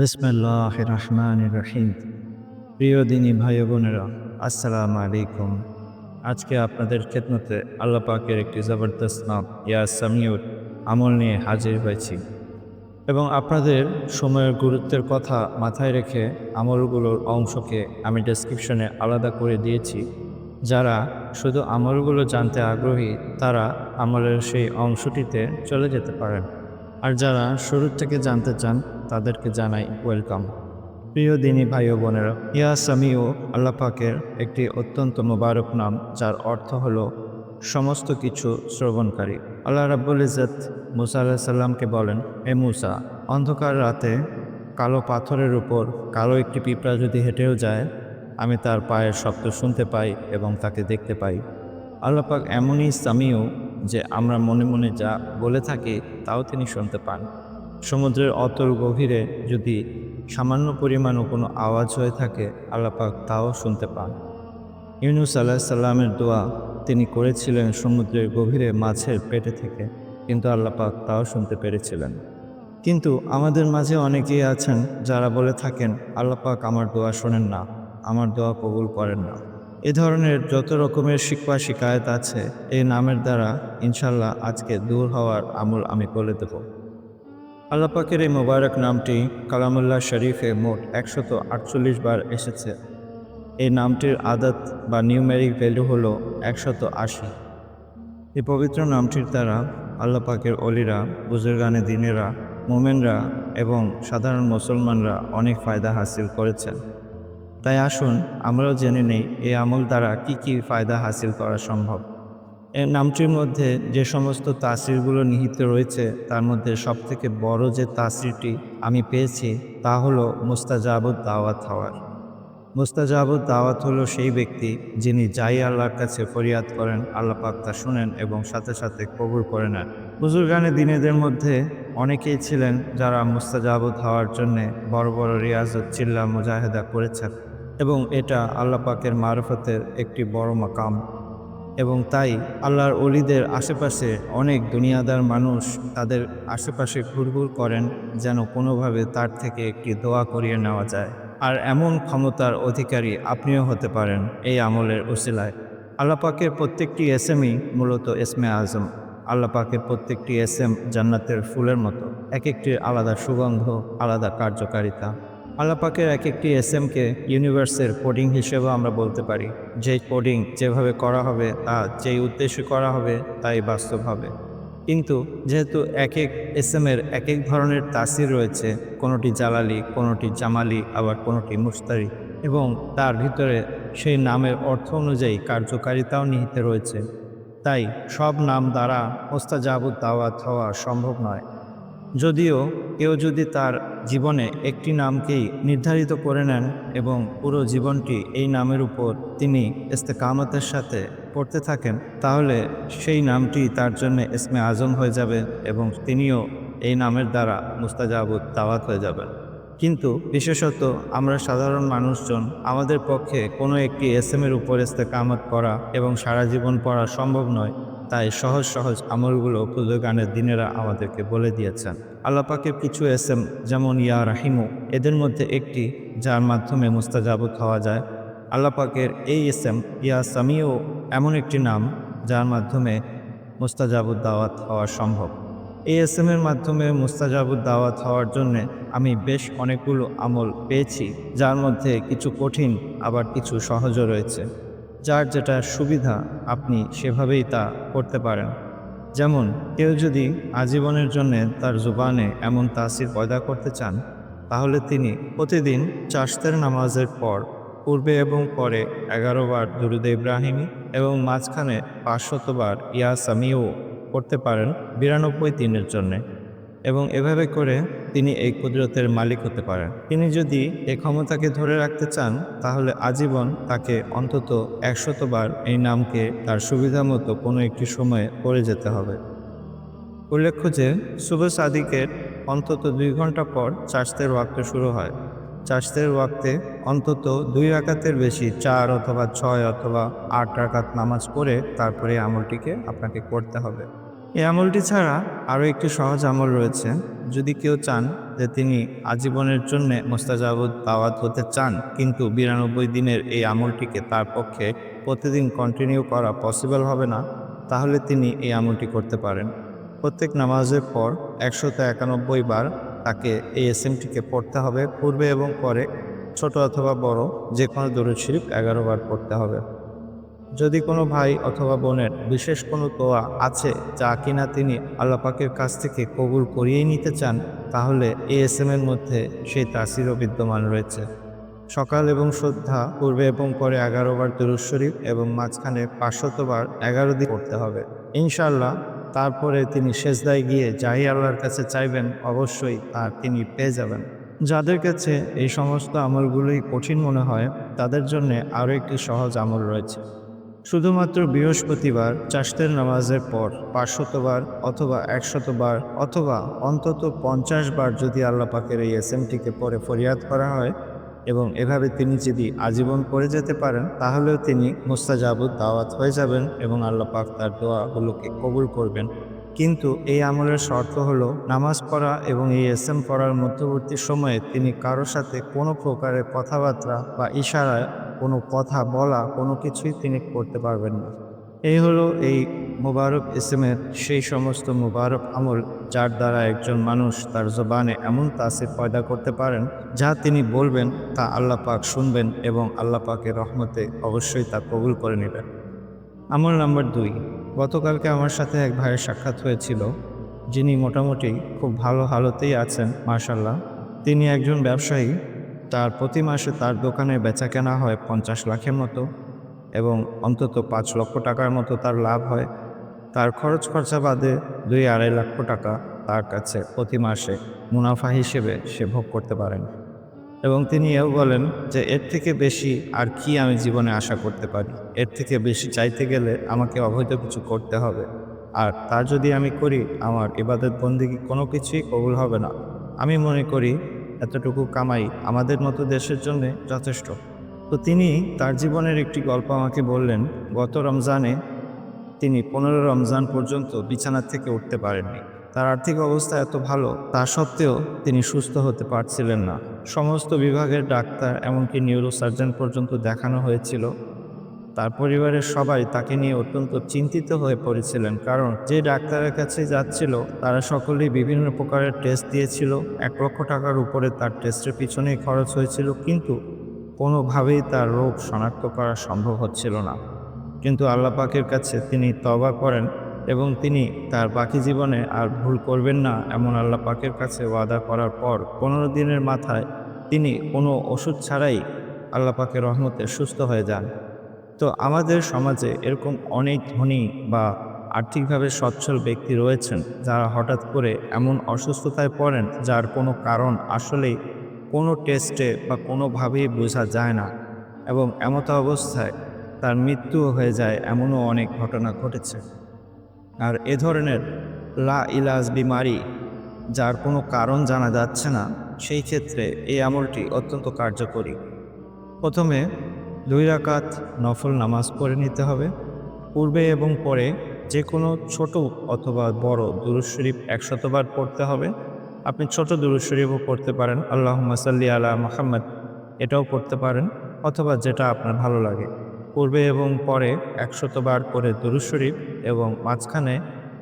বিসমিল্লাহ রহমান রহিম প্রিয় দিনী ভাই বোনেরা, আসসালামু আলাইকুম। আজকে আপনাদের খেদমতে আল্লাহ পাকের একটি জবরদস্ত নাম, ইয়া সামিউর আমল নিয়ে হাজির হয়েছি। এবং আপনাদের সময়ের গুরুত্বের কথা মাথায় রেখে আমলগুলোর অংশকে আমি ডেসক্রিপশনে আলাদা করে দিয়েছি। যারা শুধু আমলগুলো জানতে আগ্রহী, তারা আমলের সেই অংশটিতে চলে যেতে পারেন। আর যারা শুরু থেকে জানতে চান, তাদেরকে জানাই ওয়েলকাম। প্রিয় দিনী ভাই ও বোনেরা, ইয়া সামিও আল্লাহ পাকের একটি অত্যন্ত মোবারক নাম, যার অর্থ হলো সমস্ত কিছু শ্রবণকারী। আল্লাহ রাব্বুল ইজত মুসা আল্লাহ সাল্লামকে বলেন এ মুসা, অন্ধকার রাতে কালো পাথরের উপর কালো একটি পিঁপড়া যদি হেঁটেও যায়, আমি তার পায়ের শব্দ শুনতে পাই এবং তাকে দেখতে পাই। আল্লাপাক এমনই সামিও যে আমরা মনে মনে যা বলে থাকি, তাও তিনি শুনতে পান। সমুদ্রের অতল গভীরে যদি সামান্য পরিমাণও কোনো আওয়াজ হয়ে থাকে আল্লাপাক তাও শুনতে পান। ইউনুস আল্লাহ সাল্লামের দোয়া তিনি করেছিলেন সমুদ্রের গভীরে মাছের পেটে থেকে, কিন্তু আল্লাপাক তাও শুনতে পেরেছিলেন। কিন্তু আমাদের মাঝে অনেকেই আছেন যারা বলে থাকেন আল্লাপাক আমার দোয়া শোনেন না, আমার দোয়া কবুল করেন না। এ ধরনের যত রকমের শিকবা শিকায়ত আছে এই নামের দ্বারা ইনশাল্লাহ আজকে দূর হওয়ার আমল আমি বলে দেব। আল্লাপাকের এই মোবারক নামটি কালামুল্লাহ শরীফে মোট একশত আটচল্লিশ বার এসেছে। এই নামটির আদত বা নিউমেরিক ভ্যালু হলো একশত আশি। এই পবিত্র নামটির দ্বারা আল্লাপাকের অলিরা, বুজুর্গানে দিনেরা, মোমেনরা এবং সাধারণ মুসলমানরা অনেক ফায়দা হাসিল করেছেন। তাই আসুন, আমরাও জেনে নেই এই আমল দ্বারা কি কি ফায়দা হাসিল করা সম্ভব। এই নামটির মধ্যে যে সমস্ত তাসিরগুলো নিহিত রয়েছে, তার মধ্যে সবথেকে বড় যে তাসিরটি আমি পেয়েছি, তা হলো মুস্তাজাবুদ দাওয়াত হওয়ার। মুস্তাজাবুদ দাওয়াত হলো সেই ব্যক্তি যিনি যাই আল্লাহর কাছে ফরিয়াদ করেন, আল্লাহ পাক তা শুনেন এবং সাথে সাথে কবুল করে নেন। বুজুর্গানে দিনেদের মধ্যে অনেকেই ছিলেন যারা মুস্তাজাবুদ হওয়ার জন্যে বড় বড় রিয়াজত চিল্লা মুজাহেদা করেছেন। এবং এটা আল্লাহ পাকের মারফতের একটি বড় মাকাম। এবং তাই আল্লাহর অলিদের আশেপাশে অনেক দুনিয়াদার মানুষ তাদের আশেপাশে ঘুরঘুর করেন যেন কোনোভাবে তার থেকে একটি দোয়া করিয়ে নেওয়া যায়। আর এমন ক্ষমতার অধিকারী আপনিও হতে পারেন এই আমলের উসিলায়। আল্লাহ পাকের প্রত্যেকটি এসএমই মূলত এসমে আজম। আল্লাহ পাকের প্রত্যেকটি এসএম জান্নাতের ফুলের মতো। এক একটির আলাদা সুগন্ধ, আলাদা কার্যকারিতা। আল্লাহ পাকের এক একটি এস এসএমকে ইউনিভার্সের কোডিং হিসেবেও আমরা বলতে পারি। যে কোডিং যেভাবে করা হবে তা যেই উদ্দেশ্যে করা হবে তাই বাস্তব হবে। কিন্তু যেহেতু এক এক এসএমের এক এক ধরনের তাসির রয়েছে, কোনোটি জালালি, কোনোটি জামালি, আবার কোনোটি মুস্তারি এবং তার ভিতরে সেই নামের অর্থ অনুযায়ী কার্যকারিতাও নিহিত রয়েছে। তাই সব নাম দ্বারা মোস্তাজাবুদ দাওয়াত হওয়া সম্ভব নয়। যদিও কেউ যদি তার জীবনে একটি নামকেই নির্ধারিত করে নেন এবং পুরো জীবনটি এই নামের উপর তিনি ইস্তেকামতের সাথে পড়তে থাকেন, তাহলে সেই নামটি তার জন্য ইসমে আজম হয়ে যাবে এবং তিনিও এই নামের দ্বারা মুস্তাজাবুদ দাওয়াত হয়ে যাবেন। কিন্তু বিশেষত আমরা সাধারণ মানুষজন, আমাদের পক্ষে কোনো একটি এসএমের উপর ইস্তেকামত করা এবং সারা জীবন পড়া সম্ভব নয়। তাই সহজ সহজ আমলগুলো পুজো গানের দিনেরা আমাদেরকে বলে দিয়েছেন। আল্লাপাকের কিছু এসএম যেমন ইয়া রাহিমু, এদের মধ্যে একটি যার মাধ্যমে মুস্তাজাবুত হওয়া যায়। আল্লাপাকের এই এসএম ইয়া সামিও এমন একটি নাম যার মাধ্যমে মুস্তাজাবুদ দাওয়াত হওয়া সম্ভব। এই এসএম এর মাধ্যমে মুস্তাজাবুদ দাওয়াত হওয়ার জন্যে আমি বেশ অনেকগুলো আমল পেয়েছি, যার মধ্যে কিছু কঠিন, আবার কিছু সহজও রয়েছে। যার যেটা সুবিধা আপনি সেভাবেই তা করতে পারেন। যেমন, কেউ যদি আজীবনের জন্য তার জুবানে এমন তাসির পয়দা করতে চান, তাহলে তিনি প্রতিদিন চাষতের নামাজের পর, পূর্বে এবং পরে এগারো বার দুরুদ ইব্রাহিমী এবং মাঝখানে পাঁচশতবার ইয়া সামিও করতে পারেন বিরানব্বই দিনের জন্যে। এবং এভাবে করে তিনি এই কুদরতের মালিক হতে পারেন। তিনি যদি এই ক্ষমতাকে ধরে রাখতে চান, তাহলে আজীবন তাকে অন্তত একশতবার এই নামকে তার সুবিধা মতো কোনো একটি সময়ে পড়ে যেতে হবে। উল্লেখ্য যে, শুভ সাদিকের অন্তত দুই ঘণ্টা পর চাষতের ওয়াক্ত শুরু হয়। চাষতের ওয়াক্তে অন্তত দুই রাকাতের বেশি চার অথবা ছয় অথবা আট রাকাত নামাজ পড়ে তারপরে আমলটিকে আপনাকে করতে হবে। এই আমলটি ছাড়া আরও একটি সহজ আমল রয়েছে। যদি কেউ চান যে তিনি আজীবনের জন্য মোস্তাজাবুদ দাওয়াত হতে চান, কিন্তু বিরানব্বই দিনের এই আমলটিকে তার পক্ষে প্রতিদিন কন্টিনিউ করা পসিবল হবে না, তাহলে তিনি এই আমলটি করতে পারেন। প্রত্যেক নামাজের পর একশত একানব্বই বার তাকে এই এসএমটিকে পড়তে হবে। পূর্বে এবং পরে, ছোট অথবা বড় যে কোনো দরুদ শরীফ এগারো বার পড়তে হবে। যদি কোনো ভাই অথবা বোনের বিশেষ কোনো দোয়া আছে যা কিনা তিনি আল্লাহ পাকের কাছ থেকে কবুল করিয়ে নিতে চান, তাহলে এই এস এর মধ্যে সেই তাসিরও বিদ্যমান রয়েছে। সকাল এবং সন্ধ্যা, পূর্বে এবং পরে এগারো বার দুরুদ শরীফ এবং মাঝখানে পাঁচশতবার এগারো দিন করতে হবে। ইনশাল্লাহ তারপরে তিনি সেজদায় গিয়ে যাই আল্লাহর কাছে চাইবেন, অবশ্যই তার তিনি পেয়ে যাবেন। যাদের কাছে এই সমস্ত আমলগুলোই কঠিন মনে হয়, তাদের জন্য আরও একটি সহজ আমল রয়েছে। শুধুমাত্র বৃহস্পতিবার চাষতের নামাজের পর পাঁচশতবার অথবা একশতবার অথবা অন্তত পঞ্চাশ বার যদি আল্লাহ পাকের এই এসএমটিকে পরে ফরিয়াদ করা হয় এবং এভাবে তিনি যদি আজীবন করে যেতে পারেন, তাহলেও তিনি মুস্তাজাবুদ দাওয়াত হয়ে যাবেন এবং আল্লাহ পাক তার দোয়াগুলোকে কবুল করবেন। কিন্তু এই আমলের শর্ত হলো নামাজ পড়া এবং এই এসএম পড়ার মধ্যবর্তী সময়ে তিনি কারোর সাথে কোনো প্রকারের কথাবার্তা বা ইশারায় কোনো কথা বলা, কোনো কিছুই তিনি করতে পারবেন না। এই হলো এই মোবারক ইসমের সেই সমস্ত মোবারক আমল যার দ্বারা একজন মানুষ তার জবানে এমন তাসির পয়দা করতে পারেন, যা তিনি বলবেন, তা আল্লাহ পাক শুনবেন এবং আল্লাহ পাকের রহমতে অবশ্যই তা কবুল করে নেবেন। আমল নাম্বার দুই। গতকালকে আমার সাথে এক ভাইয়ের সাক্ষাৎ হয়েছিল, যিনি মোটামুটি খুব ভালো হালতেই আছেন মার্শাল্লাহ তিনি একজন ব্যবসায়ী তার প্রতি মাসে তার দোকানে বেচা কেনা হয় পঞ্চাশ লাখের মতো এবং অন্তত পাঁচ লক্ষ টাকার মতো তার লাভ হয়। তার খরচ খরচা বাদে দুই আড়াই লক্ষ টাকা তার কাছে প্রতি মাসে মুনাফা হিসেবে সে ভোগ করতে পারেন। এবং তিনি এও বলেন যে, এর থেকে বেশি আর কি আমি জীবনে আশা করতে পারি? এর থেকে বেশি চাইতে গেলে আমাকে অবৈধ কিছু করতে হবে। আর তা যদি আমি করি, আমার ইবাদত বন্দিগি কোনো কিছুই কবুল হবে না। আমি মনে করি এতটুকু কামাই আমাদের মতো দেশের জন্য যথেষ্ট। তো তিনি তার জীবনের একটি গল্প আমাকে বললেন, গত রমজানে তিনি পনেরো রমজান পর্যন্ত বিছানা থেকে উঠতে পারেননি। তার আর্থিক অবস্থা এত ভালো, তা সত্ত্বেও তিনি সুস্থ হতে পারছিলেন না। সমস্ত বিভাগের ডাক্তার, এমনকি নিউরোসার্জন পর্যন্ত দেখানো হয়েছিল। তার পরিবারের সবাই তাকে নিয়ে অত্যন্ত চিন্তিত হয়ে পড়েছিলেন। কারণ যে ডাক্তারের কাছে যাচ্ছিল, তারা সকলেই বিভিন্ন প্রকারের টেস্ট দিয়েছিল। এক লক্ষ টাকার উপরে তার টেস্টের পিছনেই খরচ হয়েছিল। কিন্তু কোনোভাবেই তার রোগ শনাক্ত করা সম্ভব হচ্ছিল না। কিন্তু আল্লাহ পাকের কাছে তিনি তবা করেন এবং তিনি তার বাকি জীবনে আর ভুল করবেন না এমন আল্লাহ পাকের কাছে ওয়াদা করার পর পনেরো দিনের মাথায় তিনি কোনো ওষুধ ছাড়াই আল্লাহ পাকের রহমতে সুস্থ হয়ে যান। তো আমাদের সমাজে এরকম অনেক ধনী বা আর্থিকভাবে সচ্ছল ব্যক্তি রয়েছেন যারা হঠাৎ করে এমন অসুস্থতায় পড়েন যার কোনো কারণ আসলেই কোনো টেস্টে বা কোনোভাবেই বোঝা যায় না এবং এমতো অবস্থায় তার মৃত্যুও হয়ে যায় এমনও অনেক ঘটনা ঘটেছে। আর এ ধরনের লা ইলাজ বিমারি যার কোনো কারণ জানা যাচ্ছে না, সেই ক্ষেত্রে এই আমলটি অত্যন্ত কার্যকরী। প্রথমে দুই রাকাত নফল নামাজ পড়ে নিতে হবে। পূর্বে এবং পরে যে কোনো ছোট অথবা বড় দুরুদ শরীফ একশতবার পড়তে হবে। আপনি ছোট দুরুদ শরীফও পড়তে পারেন। আল্লাহ সাল্লি আলা মাহমদ এটাও পড়তে পারেন, অথবা যেটা আপনার ভালো লাগে। পূর্বে এবং পরে একশতবার করে দুরুদ শরীফ এবং মাঝখানে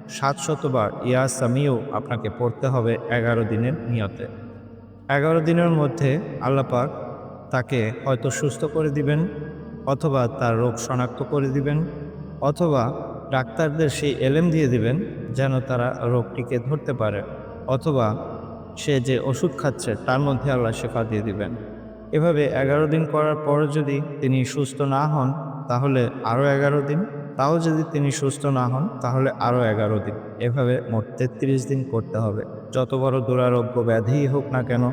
সাতশতবার ইয়া সামিও আপনাকে পড়তে হবে এগারো দিনের নিয়তে। এগারো দিনের মধ্যে আল্লাপাক তাকে হয়তো সুস্থ করে দিবেন, অথবা তার রোগ শনাক্ত করে দিবেন, অথবা ডাক্তারদের সেই এলেম দিয়ে দিবেন যেন তারা রোগটিকে ধরতে পারে, অথবা সে যে ওষুধ খাচ্ছে তার মধ্যে আল্লাহ শেফা দিয়ে দিবেন। এভাবে এগারো দিন করার পর যদি তিনি সুস্থ না হন, তাহলে আরও এগারো দিন। তাও যদি তিনি সুস্থ না হন, তাহলে আরও এগারো দিন। এভাবে মোট তেত্রিশ দিন করতে হবে। যত বড় দুরারোগ্য ব্যাধিই হোক না কেন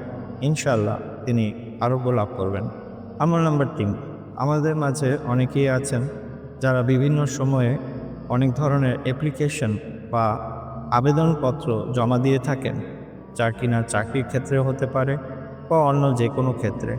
ইনশাল্লাহ তিনি আরোগ্য লাভ করবেন। আমল নাম্বার তিন। আমাদের মাঝে অনেকেই আছেন যারা বিভিন্ন সময়ে অনেক ধরনের অ্যাপ্লিকেশন বা আবেদনপত্র জমা দিয়ে থাকেন, যা কিনা চাকরির ক্ষেত্রে হতে পারে বা অন্য যে কোনো ক্ষেত্রে।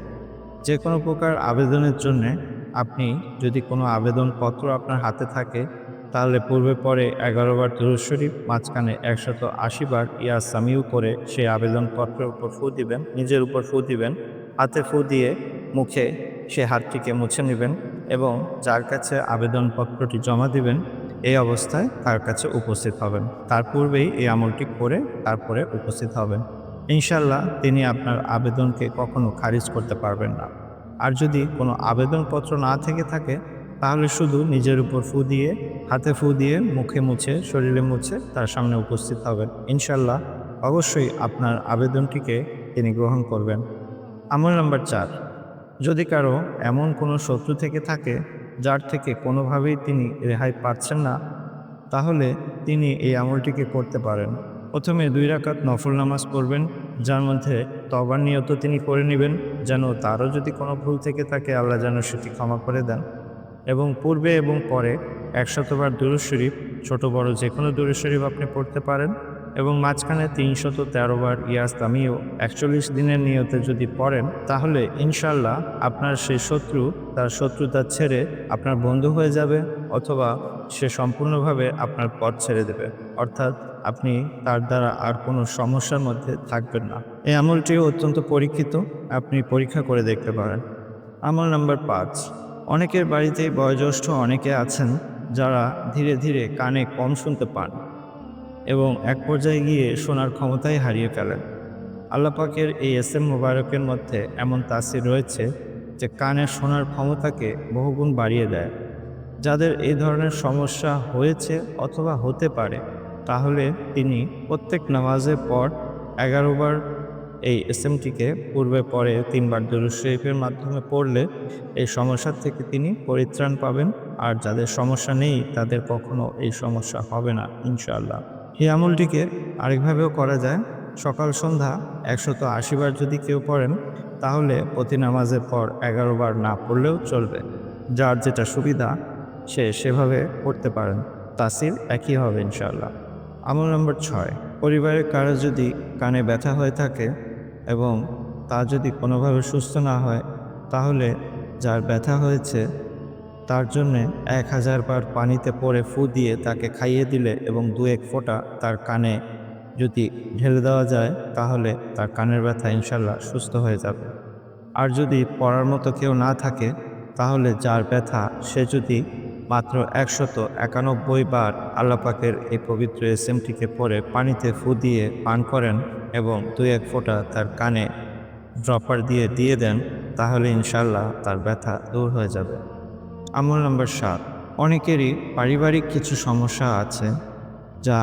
যে কোনো প্রকার আবেদনের জন্যে আপনি যদি কোনো আবেদনপত্র আপনার হাতে থাকে, তাহলে পূর্বে পরে এগারো বার দুরুদ শরীফ, মাঝখানে একশত আশি বার ইয়া সামিউ করে সেই আবেদনপত্রের উপর ফু দিবেন, নিজের উপর ফু দিবেন। হাতে ফু দিয়ে মুখে সে হাতটিকে মুছে নেবেন এবং যার কাছে আবেদনপত্রটি জমা দিবেন, এই অবস্থায় তার কাছে উপস্থিত হবেন। তার পূর্বেই এই আমলটি করে তারপরে উপস্থিত হবেন। ইনশাল্লাহ তিনি আপনার আবেদনকে কখনো খারিজ করতে পারবেন না। আর যদি কোনো আবেদনপত্র না থেকে থাকে, তাহলে শুধু নিজের উপর ফু দিয়ে, হাতে ফু দিয়ে মুখে মুছে, শরীরে মুছে তার সামনে উপস্থিত হবেন। ইনশাল্লাহ অবশ্যই আপনার আবেদনটিকে তিনি গ্রহণ করবেন। আমল নাম্বার চার, যদি কারও এমন কোনো শত্রু থেকে থাকে যার থেকে কোনোভাবেই তিনি রেহাই পাচ্ছেন না, তাহলে তিনি এই আমলটিকে করতে পারেন। প্রথমে দুই রাকাত নফল নামাজ পড়বেন, যার মধ্যে তবার নিয়ত তিনি করে নেবেন, যেন তারও যদি কোনো ভুল থেকে থাকে, আল্লাহ যেন সেটি ক্ষমা করে দেন। এবং পূর্বে এবং পরে একশতবার দুরুদ শরীফ, ছোট বড় যে কোনো দুরুদ শরীফ আপনি পড়তে পারেন। এবং মাঝখানে তিনশত তেরো বার ইয়াস তামিও একচল্লিশ দিনের নিয়তে যদি পড়েন, তাহলে ইনশাল্লাহ আপনার সেই শত্রু, তার শত্রুতা ছেড়ে আপনার বন্ধু হয়ে যাবে অথবা সে সম্পূর্ণভাবে আপনার পথ ছেড়ে দেবে। অর্থাৎ আপনি তার দ্বারা আর কোনো সমস্যার মধ্যে থাকবেন না। এই আমলটিও অত্যন্ত পরীক্ষিত, আপনি পরীক্ষা করে দেখতে পারেন। আমল নাম্বার পাঁচ। অনেকের বাড়িতেই বয়োজ্যেষ্ঠ অনেকে আছেন যারা ধীরে ধীরে কানে কম শুনতে পান। এবং এক পর্যায়ে গিয়ে শোনার ক্ষমতাই হারিয়ে ফেলেন। আল্লাহ পাকের এই এস এম মোবারকের মধ্যে এমন তাসির রয়েছে যে কানে শোনার ক্ষমতাকে বহুগুণ বাড়িয়ে দেয়। যাদের এই ধরনের সমস্যা হয়েছে অথবা হতে পারে, তাহলে তিনি প্রত্যেক নামাজের পর এগারো বার এই এসএমটিকে পূর্বে পরে তিনবার দরুদ শরীফের মাধ্যমে পড়লে এই সমস্যার থেকে তিনি পরিত্রাণ পাবেন। আর যাদের সমস্যা নেই, তাদের কখনো এই সমস্যা হবে না, ইনশাআল্লাহ। এই আমলটিকে আরেকভাবেও করা যায়। সকাল, সন্ধ্যা একশত আশি বার যদি কেউ পড়েন, তাহলে প্রতি নামাজের পর এগারো বার না পড়লেও চলবে। যার যেটা সুবিধা, সে সেভাবে পড়তে পারেন। তাসির একই হবে ইনশাল্লাহ আমল নম্বর ছয়, পরিবারের কারও যদি কানে ব্যথা হয়ে থাকে এবং তা যদি কোনোভাবে সুস্থ না হয়, তাহলে যার ব্যথা হয়েছে তার জন্যে এক হাজার বার পানিতে পরে ফু দিয়ে তাকে খাইয়ে দিলে এবং দু এক ফোঁটা তার কানে যদি ঢেলে দেওয়া যায়, তাহলে তার কানের ব্যথা ইনশাল্লাহ সুস্থ হয়ে যাবে। আর যদি পড়ার মতো কেউ না থাকে, তাহলে যার ব্যথা, সে যদি মাত্র একশত একানব্বই বার আল্লাপাকের এই পবিত্র এসএমটিকে পরে পানিতে ফু দিয়ে পান করেন এবং দুই এক ফোঁটা তার কানে ড্রপার দিয়ে দিয়ে দেন, তাহলে ইনশাল্লাহ তার ব্যথা দূর হয়ে যাবে। আমল নম্বর সাত। অনেকেরই পারিবারিক কিছু সমস্যা আছে যা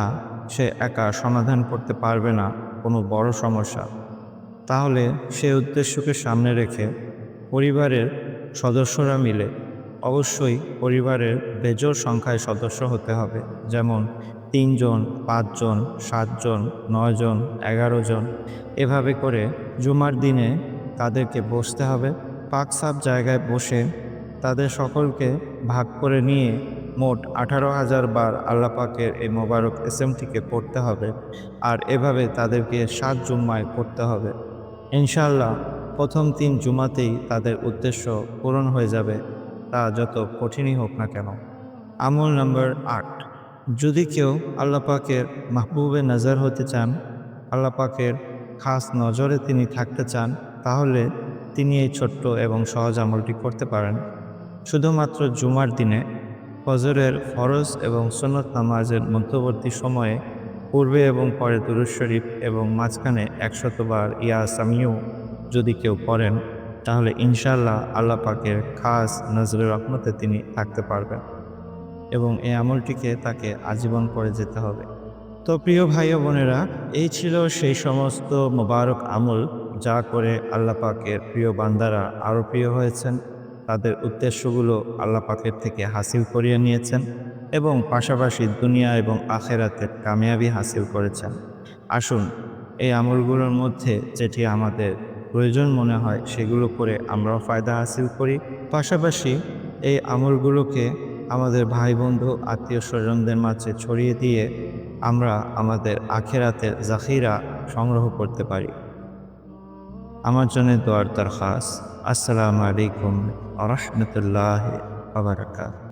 সে একা সমাধান করতে পারবে না, কোনো বড় সমস্যা। তাহলে সে উদ্দেশ্যকে সামনে রেখে পরিবারের সদস্যরা মিলে অবশ্যই পরিবারের বেজোর সংখ্যায় সদস্য হতে হবে। যেমন তিনজন, পাঁচজন, সাতজন, নয়জন এগারো জন এভাবে করে জুমার দিনে তাদেরকে বসতে হবে। পাক সাপ জায়গায় বসে তাদের সকলকে ভাগ করে নিয়ে মোট আঠারো হাজার বার আল্লাপাকের এই মোবারক এসএমটিকে পড়তে হবে আর এভাবে তাদেরকে সাত জুম্মায় পড়তে হবে। ইনশাল্লাহ প্রথম তিন জুমাতেই তাদের উদ্দেশ্য পূরণ হয়ে যাবে, তা যত কঠিনই হোক না কেন। আমল নম্বর আট, যদি কেউ আল্লাহ পাকের মাহবুবে নজর হতে চান, আল্লাপাকের খাস নজরে তিনি থাকতে চান, তাহলে তিনি এই ছোট্ট এবং সহজ আমলটি করতে পারেন। শুধুমাত্র জুমার দিনে ফজরের ফরজ এবং সন্নত নামাজের মধ্যবর্তী সময়ে পূর্বে এবং পরে দুরুদ শরীফ এবং মাঝখানে একশতবার ইয়া সামিউ যদি কেউ পড়েন, তাহলে ইনশাল্লাহ আল্লাহ পাকের খাস নজরের রহমতে তিনি থাকতে পারবেন এবং এই আমলটিকে তাকে আজীবন করে যেতে হবে। তো প্রিয় ভাই বোনেরা, এই ছিল সেই সমস্ত মোবারক আমল যা করে আল্লাহ পাকের প্রিয় বান্দারা আরও প্রিয় হয়েছেন। তাদের উদ্দেশ্যগুলো আল্লাহ পাকের থেকে হাসিল করিয়ে নিয়েছেন এবং পাশাপাশি দুনিয়া এবং আখেরাতের কামিয়াবি হাসিল করেছেন। আসুন, এই আমলগুলোর মধ্যে যেটি আমাদের প্রয়োজন মনে হয় সেগুলো করে আমরাও ফায়দা হাসিল করি। পাশাপাশি এই আমলগুলোকে আমাদের ভাই বন্ধু আত্মীয় স্বজনদের মাঝে ছড়িয়ে দিয়ে আমরা আমাদের আখেরাতের জাখিরা সংগ্রহ করতে পারি। আমার জন্য দোয়ার দরখাস আসসালামু আলাইকুম আ রহমতুল্লাহ আবরাকাত